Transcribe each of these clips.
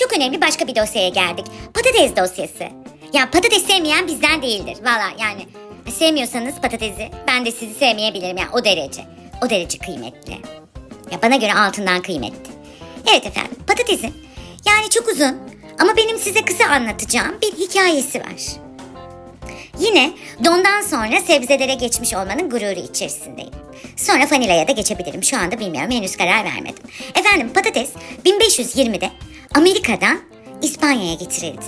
çok önemli başka bir dosyaya geldik. Patates dosyası. Ya patates sevmeyen bizden değildir. Valla yani sevmiyorsanız patatesi ben de sizi sevmeyebilirim. Yani o derece. O derece kıymetli. Ya bana göre altından kıymetli. Evet efendim patatesin yani çok uzun ama benim size kısa anlatacağım bir hikayesi var. Yine dondan sonra sebzelere geçmiş olmanın gururu içerisindeyim. Sonra vanilaya da geçebilirim. Şu anda bilmiyorum henüz karar vermedim. Efendim patates 1520'de Amerika'dan İspanya'ya getirildi.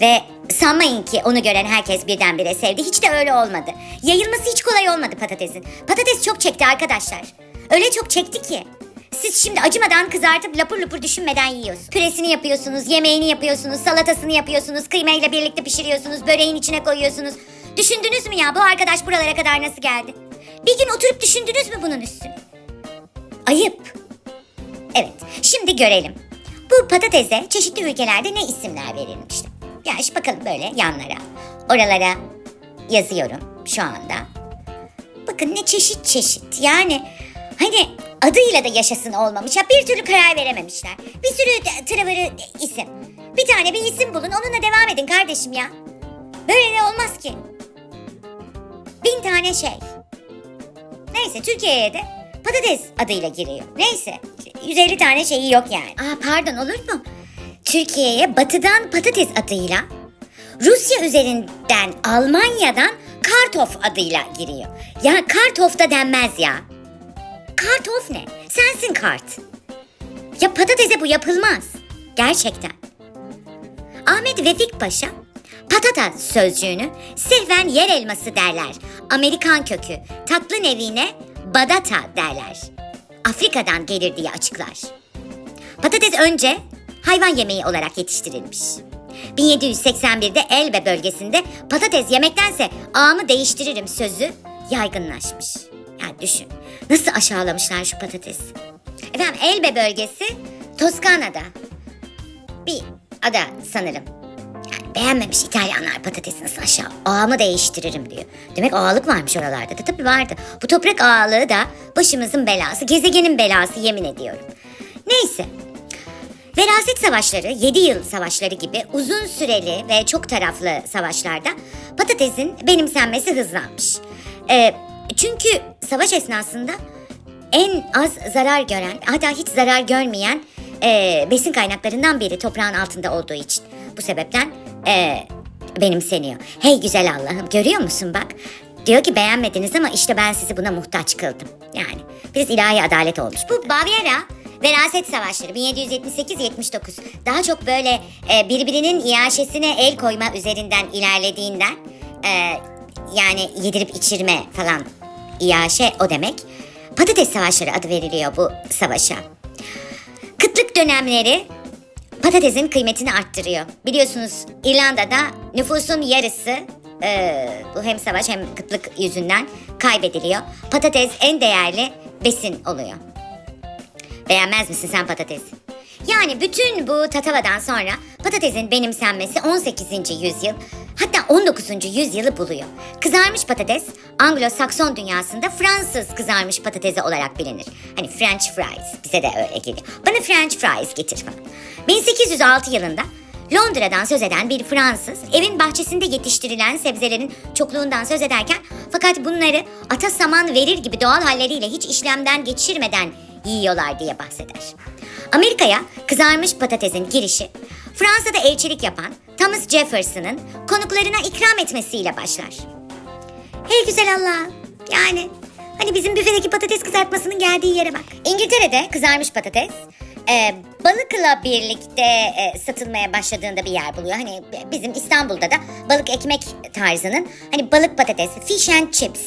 Ve sanmayın ki onu gören herkes birdenbire sevdi. Hiç de öyle olmadı. Yayılması hiç kolay olmadı patatesin. Patates çok çekti arkadaşlar. Öyle çok çekti ki. Siz şimdi acımadan kızartıp lapur lapur düşünmeden yiyorsunuz. Püresini yapıyorsunuz, yemeğini yapıyorsunuz, salatasını yapıyorsunuz, kıymayla birlikte pişiriyorsunuz, böreğin içine koyuyorsunuz. Düşündünüz mü ya bu arkadaş buralara kadar nasıl geldi? Bir gün oturup düşündünüz mü bunun üstüne? Ayıp. Evet, şimdi görelim. Bu patatese çeşitli ülkelerde ne isimler verilmişti? Ya işte bakalım böyle yanlara. Oralara yazıyorum şu anda. Bakın ne çeşit çeşit. Yani hani adıyla da yaşasın olmamış. Ya bir türlü karar verememişler. Bir sürü tırıvırı isim. Bir tane bir isim bulun onunla devam edin kardeşim ya. Böyle de olmaz ki. Bin tane şey. Neyse Türkiye'ye de patates adıyla giriyor. Neyse 150 tane şeyi yok yani. Aa pardon olur mu? Türkiye'ye batıdan patates adıyla Rusya üzerinden Almanya'dan kartof adıyla giriyor. Ya kartof da denmez ya. Kartof ne? Sensin kart. Ya patatese bu yapılmaz. Gerçekten. Ahmet Vefik Paşa patata sözcüğünü sehven yer elması derler. Amerikan kökü tatlı nevine badata derler. Afrika'dan gelir diye açıklar. Patates önce hayvan yemeği olarak yetiştirilmiş. 1781'de Elbe bölgesinde patates yemektense ağımı değiştiririm sözü yaygınlaşmış. Yani düşün nasıl aşağılamışlar şu patatesi. Efendim Elbe bölgesi Toskana'da bir ada sanırım. Beğenmemiş İtalyanlar patatesi nasıl aşağı ağımı değiştiririm diyor. Demek ağalık varmış oralarda da tabii vardı. Bu toprak ağalığı da başımızın belası, gezegenin belası yemin ediyorum. Neyse Veraset savaşları, 7 yıl savaşları gibi uzun süreli ve çok taraflı savaşlarda patatesin benimsenmesi hızlanmış. Ee, çünkü savaş esnasında en az zarar gören, hatta hiç zarar görmeyen e, besin kaynaklarından biri toprağın altında olduğu için. Bu sebepten e, benimseniyor. Hey güzel Allah'ım görüyor musun bak. Diyor ki beğenmediniz ama işte ben sizi buna muhtaç kıldım. Yani biraz ilahi adalet olmuş. Bu Bavyera Veraset savaşları 1778-79 daha çok böyle e, birbirinin iaşesine el koyma üzerinden ilerlediğinden e, yani yedirip içirme falan iaşe o demek. Patates savaşları adı veriliyor bu savaşa. Kıtlık dönemleri patatesin kıymetini arttırıyor. Biliyorsunuz İrlanda'da nüfusun yarısı e, bu hem savaş hem kıtlık yüzünden kaybediliyor. Patates en değerli besin oluyor. Beğenmez misin sen patatesi? Yani bütün bu tatavadan sonra patatesin benimsenmesi 18. yüzyıl hatta 19. yüzyılı buluyor. Kızarmış patates Anglo-Sakson dünyasında Fransız kızarmış patatesi olarak bilinir. Hani French fries bize de öyle geliyor. Bana French fries getir falan. 1806 yılında Londra'dan söz eden bir Fransız evin bahçesinde yetiştirilen sebzelerin çokluğundan söz ederken fakat bunları ata saman verir gibi doğal halleriyle hiç işlemden geçirmeden yiyorlar diye bahseder. Amerika'ya kızarmış patatesin girişi Fransa'da elçilik yapan Thomas Jefferson'ın konuklarına ikram etmesiyle başlar. Hey güzel Allah. Yani hani bizim büfedeki patates kızartmasının geldiği yere bak. İngiltere'de kızarmış patates e, balıkla birlikte e, satılmaya başladığında bir yer buluyor. Hani bizim İstanbul'da da balık ekmek tarzının hani balık patates, fish and chips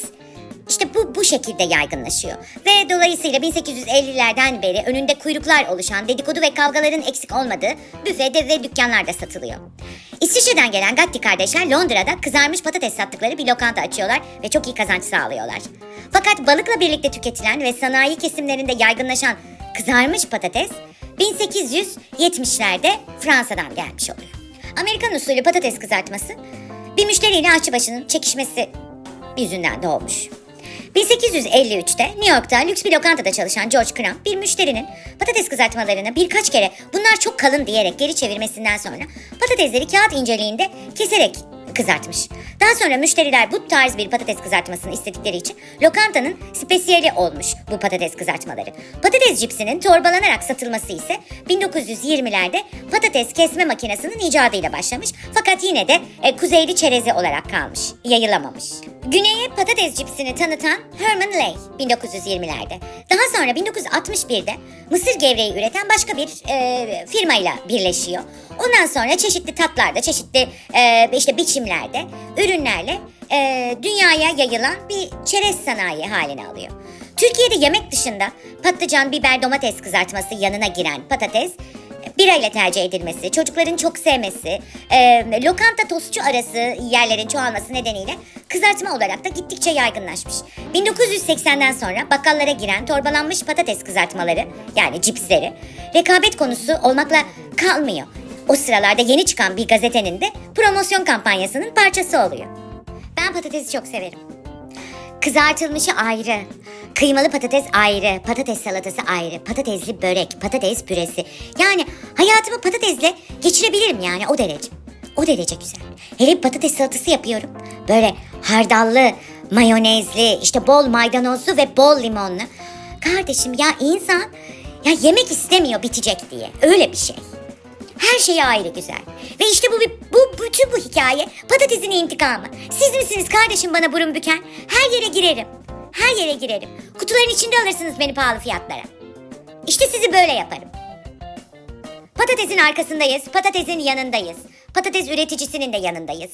işte bu bu şekilde yaygınlaşıyor. Ve dolayısıyla 1850'lerden beri önünde kuyruklar oluşan dedikodu ve kavgaların eksik olmadığı büfede ve dükkanlarda satılıyor. İsviçre'den gelen Gatti kardeşler Londra'da kızarmış patates sattıkları bir lokanta açıyorlar ve çok iyi kazanç sağlıyorlar. Fakat balıkla birlikte tüketilen ve sanayi kesimlerinde yaygınlaşan kızarmış patates 1870'lerde Fransa'dan gelmiş oluyor. Amerikan usulü patates kızartması bir müşteriyle aşçıbaşının çekişmesi yüzünden doğmuş. 1853'te New York'ta lüks bir lokantada çalışan George Crumb bir müşterinin patates kızartmalarını birkaç kere bunlar çok kalın diyerek geri çevirmesinden sonra patatesleri kağıt inceliğinde keserek kızartmış. Daha sonra müşteriler bu tarz bir patates kızartmasını istedikleri için lokantanın spesiyeli olmuş bu patates kızartmaları. Patates cipsinin torbalanarak satılması ise 1920'lerde patates kesme makinesinin icadıyla başlamış fakat yine de e, kuzeyli çerezi olarak kalmış, yayılamamış. Güney'e patates cipsini tanıtan Herman Lay 1920'lerde. Daha sonra 1961'de mısır gevreği üreten başka bir e, firmayla birleşiyor. Ondan sonra çeşitli tatlarda, çeşitli e, işte biçimlerde, ürünlerle e, dünyaya yayılan bir çerez sanayi haline alıyor. Türkiye'de yemek dışında patlıcan, biber, domates kızartması yanına giren patates birayla tercih edilmesi, çocukların çok sevmesi, e, lokanta tostçu arası yerlerin çoğalması nedeniyle kızartma olarak da gittikçe yaygınlaşmış. 1980'den sonra bakkallara giren torbalanmış patates kızartmaları yani cipsleri rekabet konusu olmakla kalmıyor. O sıralarda yeni çıkan bir gazetenin de promosyon kampanyasının parçası oluyor. Ben patatesi çok severim. Kızartılmışı ayrı, kıymalı patates ayrı, patates salatası ayrı, patatesli börek, patates püresi. Yani hayatımı patatesle geçirebilirim yani o derece. O derece güzel. Hele patates salatası yapıyorum. Böyle hardallı, mayonezli, işte bol maydanozlu ve bol limonlu. Kardeşim ya insan ya yemek istemiyor bitecek diye. Öyle bir şey. Her şey ayrı güzel. Ve işte bu, bu bütün bu hikaye patatesin intikamı. Siz misiniz kardeşim bana burun büken? Her yere girerim. Her yere girerim. Kutuların içinde alırsınız beni pahalı fiyatlara. İşte sizi böyle yaparım. Patatesin arkasındayız, patatesin yanındayız. Patates üreticisinin de yanındayız.